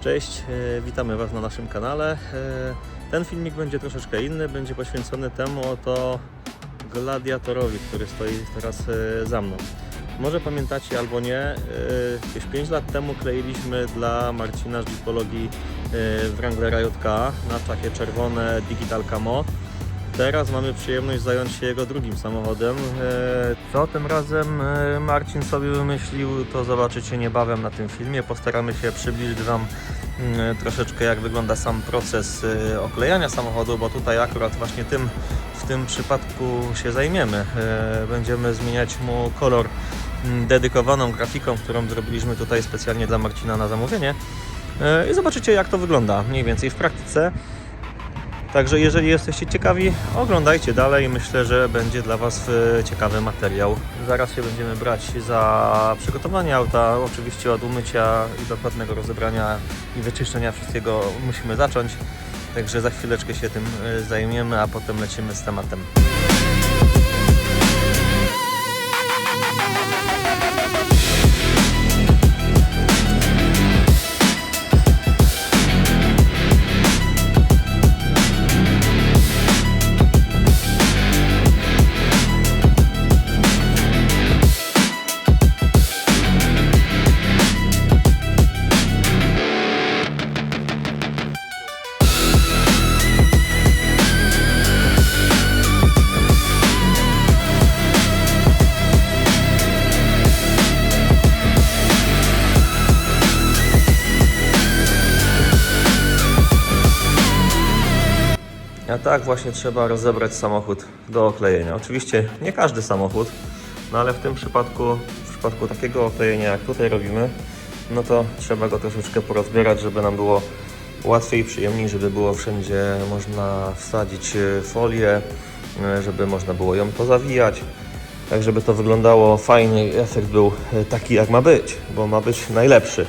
Cześć, e, witamy Was na naszym kanale. E, Ten filmik będzie troszeczkę inny, będzie poświęcony temu oto gladiatorowi, który stoi teraz e, za mną. Może pamiętacie albo nie, jakieś 5 lat temu kleiliśmy dla Marcina z Jeepologii Wranglera JK na takie czerwone Digital Camo. Teraz mamy przyjemność zająć się jego drugim samochodem. E, Co tym razem e, Marcin sobie wymyślił, to zobaczycie niebawem na tym filmie. Postaramy się przybliżyć Wam mm, troszeczkę jak wygląda sam proces e, oklejania samochodu, bo tutaj akurat właśnie tym w tym przypadku się zajmiemy. Będziemy zmieniać mu kolor mm, dedykowaną grafiką, którą zrobiliśmy tutaj specjalnie dla Marcina na zamówienie. I zobaczycie jak to wygląda mniej więcej w praktyce. Także jeżeli jesteście ciekawi, oglądajcie dalej. Myślę, że będzie dla Was e, ciekawy materiał. Zaraz się będziemy brać za przygotowanie auta. Oczywiście od umycia i dokładnego rozebrania i wyczyszczenia wszystkiego musimy zacząć. Także za chwileczkę się tym e, zajmiemy, a potem lecimy z tematem. Tak właśnie trzeba rozebrać samochód do oklejenia. Oczywiście nie każdy samochód, no ale w tym przypadku, w przypadku takiego oklejenia jak tutaj robimy, no to trzeba go troszeczkę porozbierać, żeby nam było łatwiej i przyjemniej, żeby było wszędzie można wsadzić e, folię, e, żeby można było ją pozawijać, tak żeby to wyglądało fajnie i efekt był e, taki jak ma być, bo ma być najlepszy.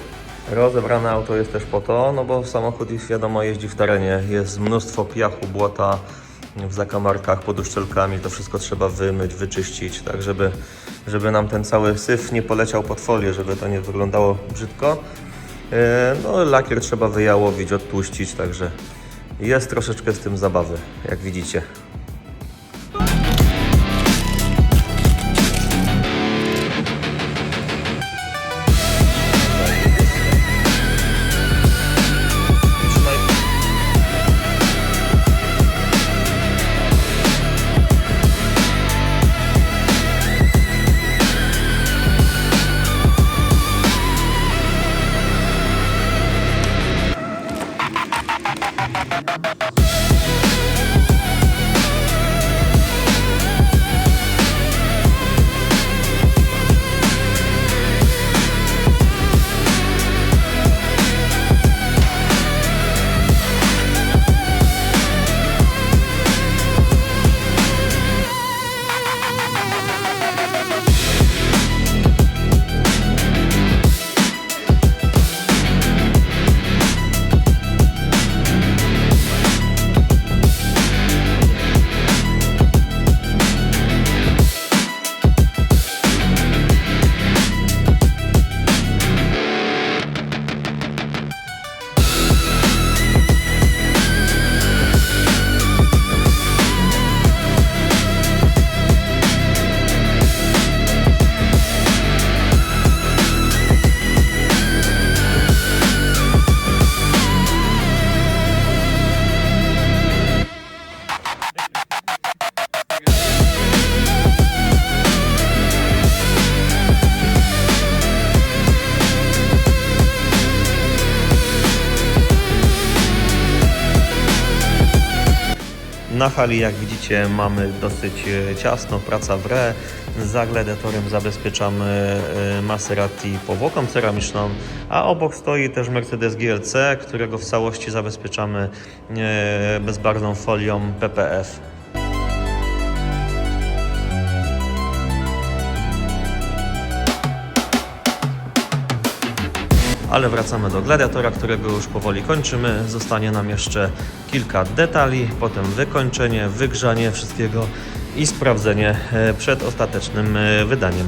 Rozebrane auto jest też po to, no bo samochód już wiadomo jeździ w terenie, jest mnóstwo piachu, błota w zakamarkach, pod uszczelkami, to wszystko trzeba wymyć, wyczyścić, tak żeby, żeby nam ten cały syf nie poleciał pod folię, żeby to nie wyglądało brzydko. E, No lakier trzeba wyjałowić, odtłuścić, także jest troszeczkę z tym zabawy, jak widzicie. Na hali, jak widzicie, mamy dosyć e, ciasno, praca w re. Za gladiatorem zabezpieczamy e, Maserati powłoką ceramiczną, a obok stoi też Mercedes GLC, którego w całości zabezpieczamy e, bezbarwną folią PPF. Ale wracamy do gladiatora, którego już powoli kończymy. Zostanie nam jeszcze kilka detali, potem wykończenie, wygrzanie wszystkiego i sprawdzenie e, przed ostatecznym e, wydaniem.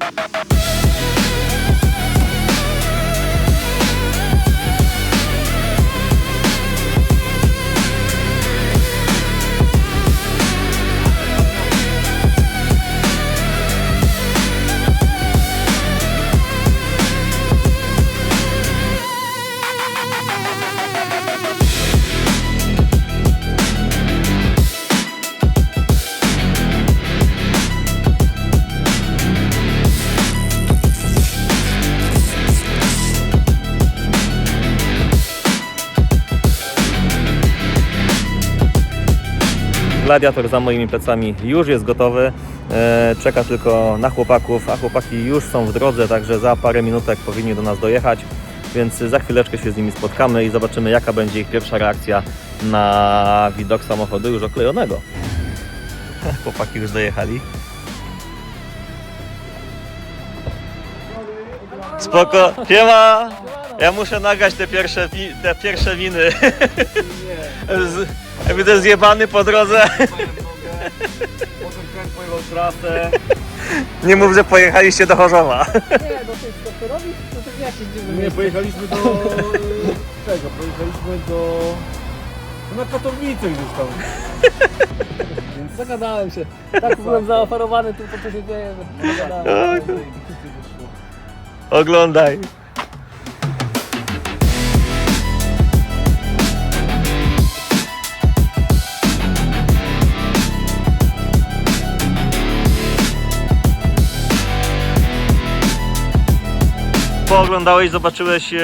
Gladiator za moimi plecami już jest gotowy. E, Czeka tylko na chłopaków, a chłopaki już są w drodze, także za parę minutek powinni do nas dojechać. Więc za chwileczkę się z nimi spotkamy i zobaczymy, jaka będzie ich pierwsza reakcja na widok samochodu już oklejonego. Chłopaki już dojechali. Spoko, siema! Ja muszę nagrać te pierwsze, wi- te pierwsze winy. Z, widzę zjebany po drodze. Potem kręg pojechał trasę. Nie mów, że pojechaliście do Chorzowa. Nie, no ty co ty robisz? To jak się dzieje? Nie, pojechaliśmy do... tego, pojechaliśmy do... no Na Katownice gdzieś tam. Zagadałem się. Tak byłem zaoferowany tym, co się dzieje, że zagadałem. Oglądaj. Pooglądałeś, zobaczyłeś, e,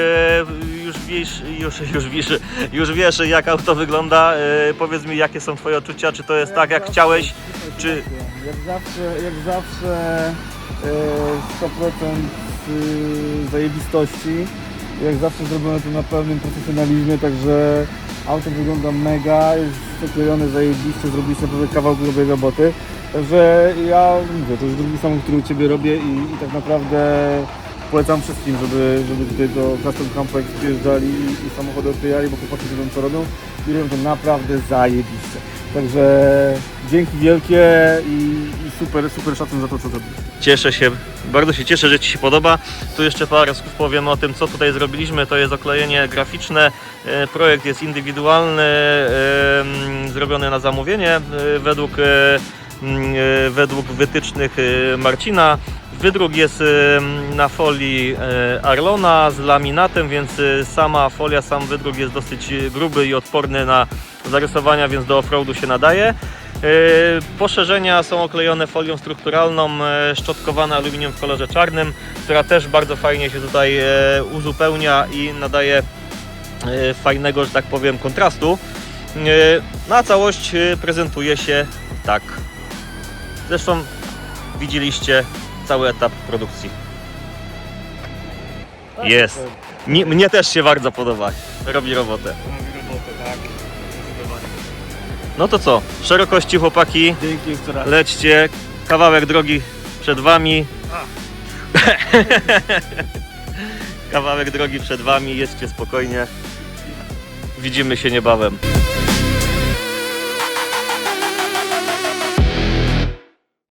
już wiesz, już, już, wiesz, już wiesz jak auto wygląda. E, powiedz mi jakie są twoje odczucia, czy to jest tak jak chciałeś, czy... Jak zawsze, jak zawsze e, 100% y, zajebistości. Jak zawsze zrobione to na pełnym profesjonalizmie, także auto wygląda mega, jest zaklejone zajebiście, zrobiliście naprawdę kawał dobrej roboty. Także ja mówię, to już drugi samochód, który u Ciebie robię i, i tak naprawdę polecam wszystkim, żeby, żeby tutaj do Custom Complex przyjeżdżali i, samochody odklejali, bo chłopaki wiedzą co robią i robią to naprawdę zajebiście. Także dzięki wielkie i, i super, super szacun za to, co zrobiliście. Cieszę się, bardzo się cieszę, że Ci się podoba. Tu jeszcze parę słów powiem o tym, co tutaj zrobiliśmy. To jest oklejenie graficzne. E, Projekt jest indywidualny, e, zrobiony na zamówienie e, według, według wytycznych Marcina. Wydruk jest e, na folii e, Arlona z laminatem, więc e, sama folia, sam wydruk jest dosyć gruby i odporny na zarysowania, więc do offroadu się nadaje. E, Poszerzenia są oklejone folią strukturalną, e, szczotkowane aluminium w kolorze czarnym, która też bardzo fajnie się tutaj e, uzupełnia i nadaje e, fajnego, że tak powiem, kontrastu. E, Na całość e, prezentuje się tak. Zresztą widzieliście cały etap produkcji. Jest. Mi- Mnie też się bardzo podoba. Robi robotę. No to co? Szerokości chłopaki. Dzięki jeszcze raz. Lećcie, kawałek drogi przed wami. kawałek drogi przed wami, jedźcie spokojnie. Widzimy się niebawem.